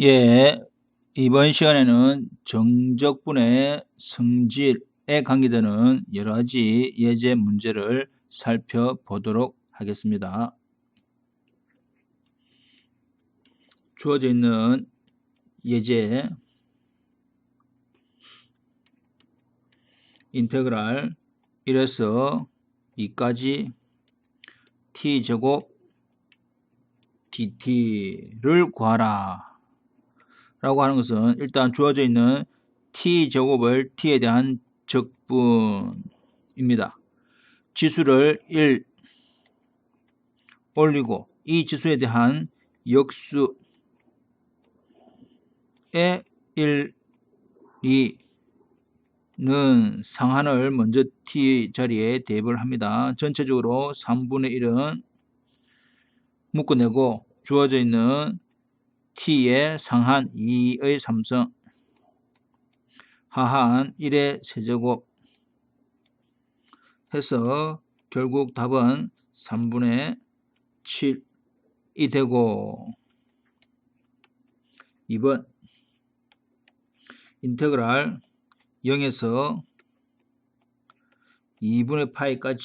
예, 이번 시간에는 정적분의 성질에 관계되는 여러 가지 예제 문제를 살펴보도록 하겠습니다. 주어져 있는 예제 인테그랄 1에서 2까지 t제곱 dt를 구하라 라고 하는 것은 일단 주어져 있는 t제곱을 t에 대한 적분입니다. 지수를 1 올리고 이 지수에 대한 역수의 1, 2는 상한을 먼저 t 자리에 대입을 합니다. 전체적으로 3분의 1은 묶어내고 주어져 있는 t의 상한 2의 3성. 하한 1의 세제곱. 해서 결국 답은 3분의 7이 되고. 2번 인테그랄 0에서 2분의 파이까지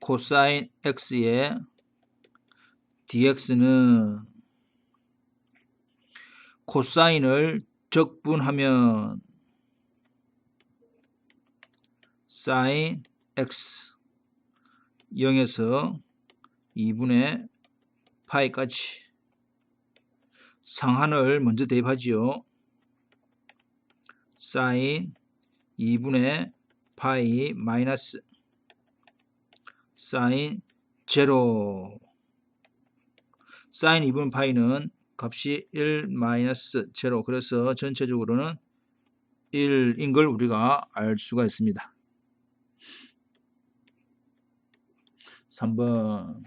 코사인 x의 dx는 코사인을 적분하면 사인 x 0에서 2분의 파이까지 상한을 먼저 대입하지요. 사인 2분의 파이 마이너스 사인 제로 사인 2분 파이는 값이 1 마이너스 제로 그래서 전체적으로는 1인 걸 우리가 알 수가 있습니다. 3번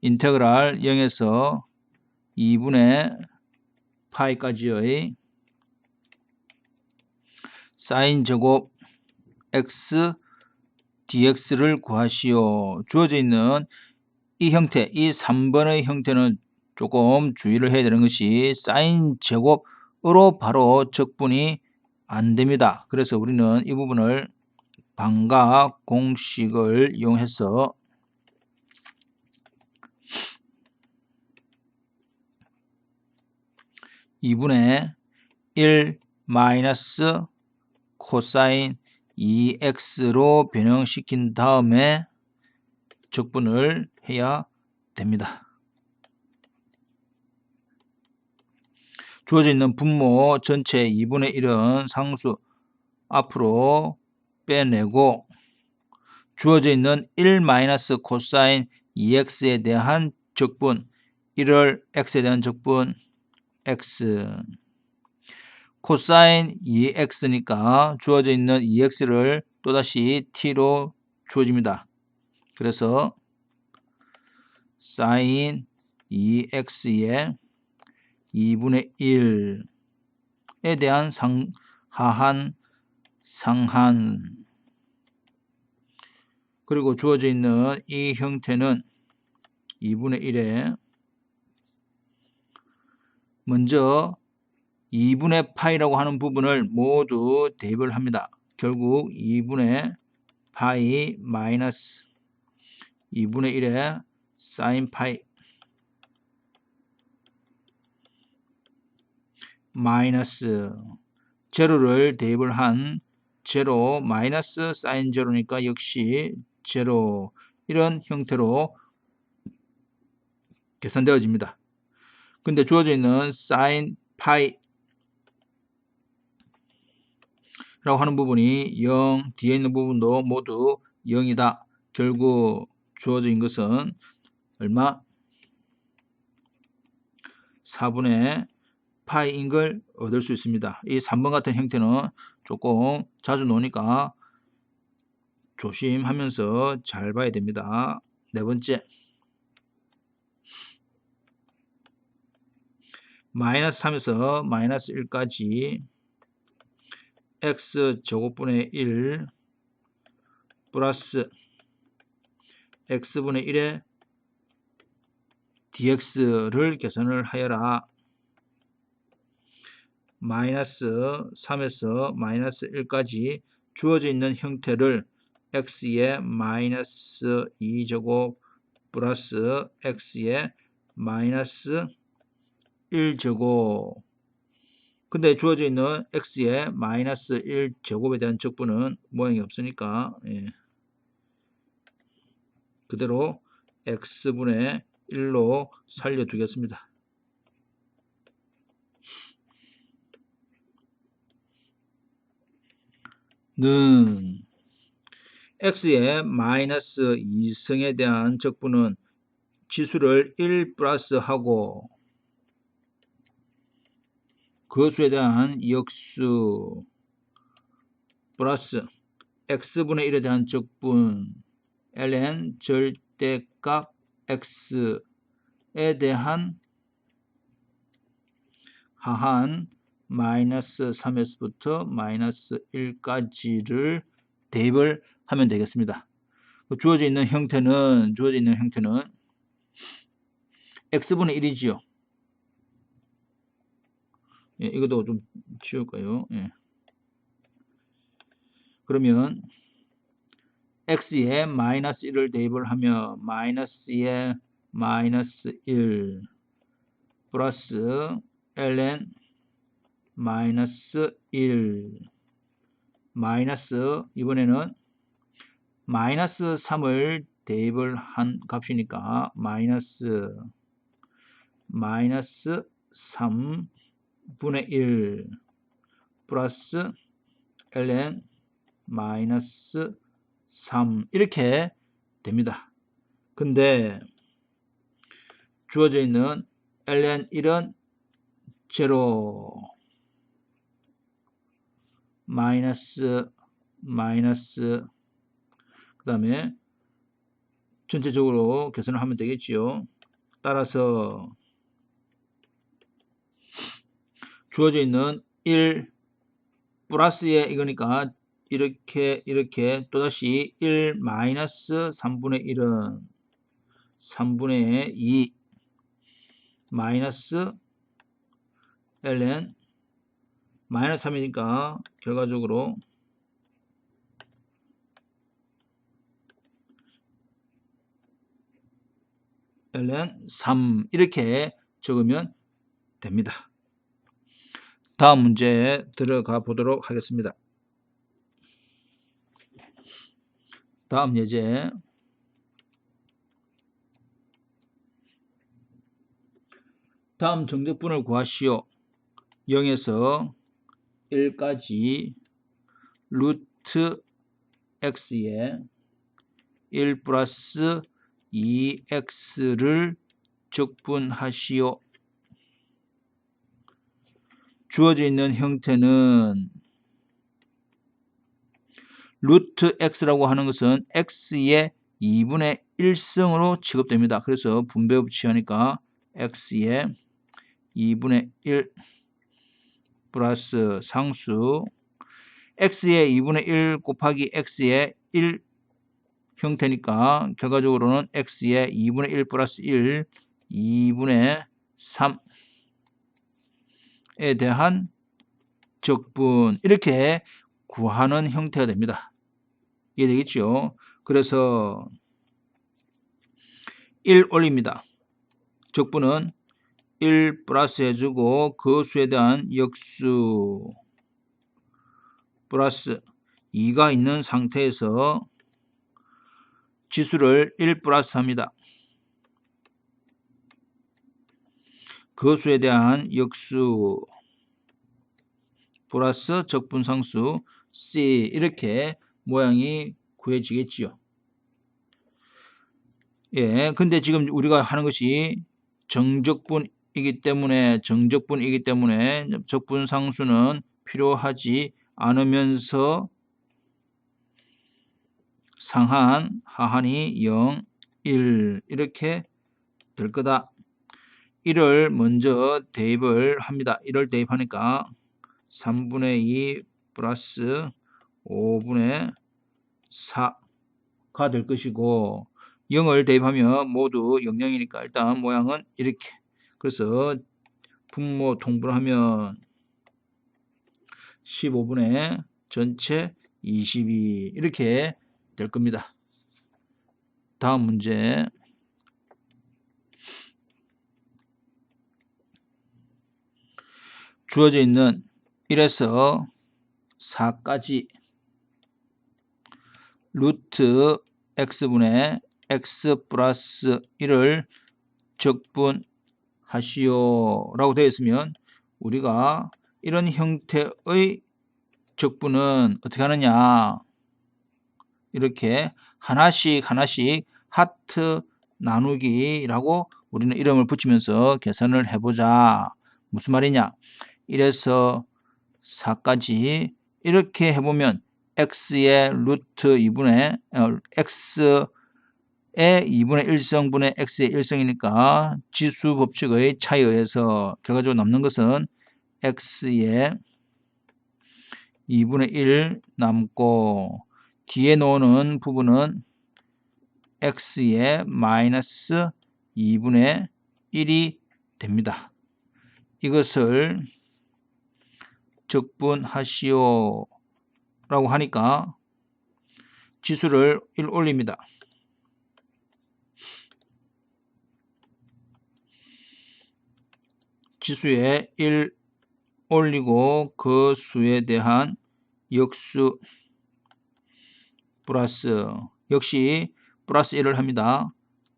인테그랄 0에서 2분의 파이까지의 사인 제곱 x dx를 구하시오. 주어져 있는 이 형태, 이 3번의 형태는 조금 주의를 해야 되는 것이 사인 제곱으로 바로 적분이 안 됩니다. 그래서 우리는 이 부분을 반각 공식을 이용해서 (2분의 1 마이너스 코사인 2x로 변형시킨 다음에 적분을 해야 됩니다. 주어져 있는 분모 전체 2분의 1은 상수 앞으로 빼내고 주어져 있는 1 마이너스 코사인 2x에 대한 적분 1을 x에 대한 적분 x 코사인 2x니까 주어져 있는 2x를 또다시 t로 주어집니다. 그래서 사인 2x의 2분의 1에 대한 상, 하한, 상한 그리고 주어져 있는 이 형태는 2분의 1에 먼저 2분의 파이라고 하는 부분을 모두 대입을 합니다. 결국 2분의 파이 마이너스 2분의 1에 사인 파이 마이너스 제로를 대입을 한 제로 마이너스 사인 제로니까 역시 제로 이런 형태로 계산되어집니다. 근데 주어져 있는 사인 파이 라고 하는 부분이 0, 뒤에 있는 부분도 모두 0이다. 결국 주어진 것은 얼마? 4분의 파이인 걸 얻을 수 있습니다. 이 3번 같은 형태는 조금 자주 노니까 조심하면서 잘 봐야 됩니다. 네 번째 마이너스 3에서 마이너스 1까지 x 제곱분의 1 플러스 x분의 1의 dx를 계산을 하여라. 마이너스 3에서 마이너스 1까지 주어져 있는 형태를 x의 마이너스 2제곱 플러스 x의 마이너스 1제곱 근데 주어져 있는 x의 마이너스 1제곱에 대한 적분은 모양이 없으니까 예. 그대로 x분의 1로 살려두겠습니다. 는 x의 마이너스 2승에 대한 적분은 지수를 1 플러스 하고 그 수에 대한 역수 플러스 x분의 1에 대한 적분 ln 절대값 x에 대한 하한 마이너스 3에서부터 마이너스 1까지를 대입을 하면 되겠습니다. 그 주어져 있는 형태는 주어져 있는 형태는 x분의 1이지요. 예, 이것도 좀 치울까요? 예. 그러면 x에 마이너스 1을 대입을 하면 마이너스에 마이너스 1 플러스 ln 마이너스 1 마이너스 이번에는 마이너스 3을 대입을 한 값이니까 마이너스 마이너스 3분의 1 플러스 ln 마이너스 3 이렇게 됩니다. 근데 주어져 있는 ln 1은 제로 마이너스 마이너스 그 다음에 전체적으로 계산을 하면 되겠지요. 따라서 주어져 있는 1 플러스에 이거니까 이렇게 이렇게 또다시 1 마이너스 3분의 1은 3분의 2 마이너스 ln 마이너스 3이니까 결과적으로 ln 3 이렇게 적으면 됩니다. 다음 문제 들어가 보도록 하겠습니다. 다음 예제 다음 정적분을 구하시오. 0에서 1까지 루트 x에 1 플러스 2x를 적분하시오. 주어져 있는 형태는 루트 x라고 하는 것은 x의 2분의 1승으로 취급됩니다. 그래서 분배법 취하니까 x의 2분의 1 플러스 상수 x의 2분의 1 곱하기 x의 1 형태니까 결과적으로는 x의 2분의 1 플러스 1 2분의 3에 대한 적분 이렇게 구하는 형태가 됩니다. 이해되겠죠? 그래서 1 올립니다. 적분은 1 플러스 해주고 그 수에 대한 역수 플러스 2가 있는 상태에서 지수를 1 플러스 합니다. 그 수에 대한 역수 플러스 적분상수 C 이렇게 모양이 구해지겠지요. 예, 근데 지금 우리가 하는 것이 정적분이기 때문에 정적분이기 때문에 적분 상수는 필요하지 않으면서 상한, 하한이 0, 1 이렇게 될 거다. 1을 먼저 대입을 합니다. 1을 대입하니까 3분의 2 플러스 5분의 4가 될 것이고 0을 대입하면 모두 00이니까 일단 모양은 이렇게. 그래서 분모 통분을 하면 15분의 전체 22 이렇게 될 겁니다. 다음 문제 주어져 있는 1에서 4까지 루트 x분의 x 플러스 1을 적분하시오. 라고 되어 있으면 우리가 이런 형태의 적분은 어떻게 하느냐? 이렇게 하나씩 하나씩 하트 나누기라고 우리는 이름을 붙이면서 계산을 해보자. 무슨 말이냐? 1에서 4까지 이렇게 해보면 x의 루트 2분의 어, x의 2분의 1성분의 x의 1성이니까 지수 법칙의 차이에 의해서 결과적으로 남는 것은 x의 2분의 1 남고 뒤에 놓는 부분은 x의 마이너스 2분의 1이 됩니다. 이것을 적분하시오 라고 하니까 지수를 1 올립니다. 지수에 1 올리고 그 수에 대한 역수 플러스 역시 플러스 1을 합니다.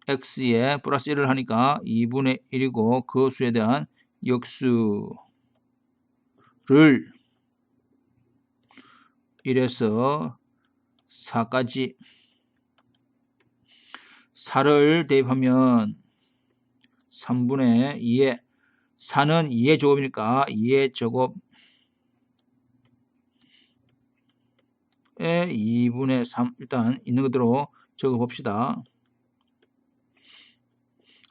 x에 플러스 1을 하니까 2분의 1이고 그 수에 대한 역수 를 1에서 4까지 4를 대입하면 3분의 2에 4는 2의 제곱이니까 2의 제곱 에 2분의 3 일단 있는 그대로 적어 봅시다.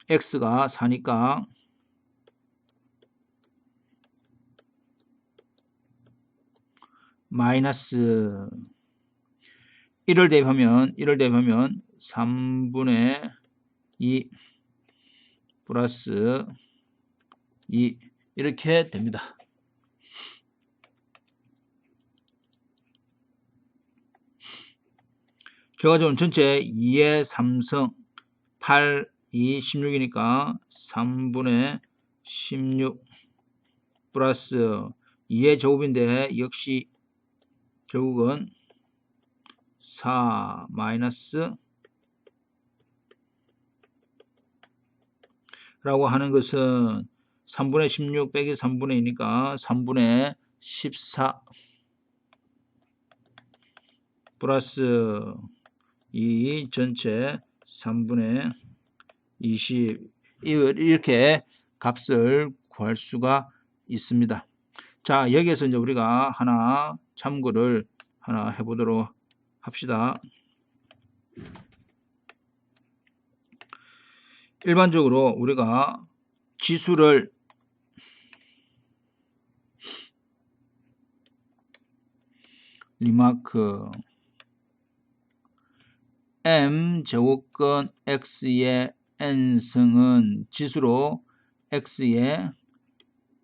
x가 4니까 마이너스 1을 대입하면 1을 대입하면 3분의 2 플러스 2 이렇게 됩니다. 결과적으로 전체 2의 3승 8, 2, 16이니까 3분의 16 플러스 2의 제곱인데 역시 결국은 4 마이너스 라고 하는 것은 3분의 16 빼기 3분의 2니까 3분의 14 플러스 2 전체 3분의 20 이렇게 값을 구할 수가 있습니다. 자 여기에서 이제 우리가 하나 참고를 하나 해보도록 합시다. 일반적으로 우리가 지수를 리마크 m 제곱근 x의 n승은 지수로 x의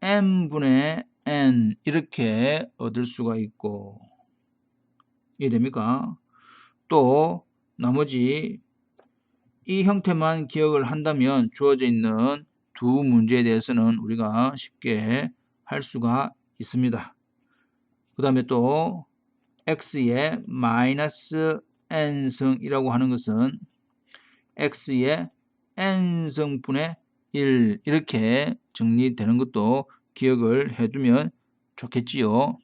n분의 n 이렇게 얻을 수가 있고 이해됩니까? 또 나머지 이 형태만 기억을 한다면 주어져 있는 두 문제에 대해서는 우리가 쉽게 할 수가 있습니다. 그 다음에 또 x의 마이너스 n승이라고 하는 것은 x의 n승분의 1 이렇게 정리되는 것도 기억을 해두면 좋겠지요.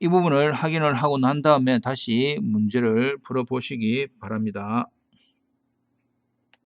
이 부분을 확인을 하고 난 다음에 다시 문제를 풀어보시기 바랍니다.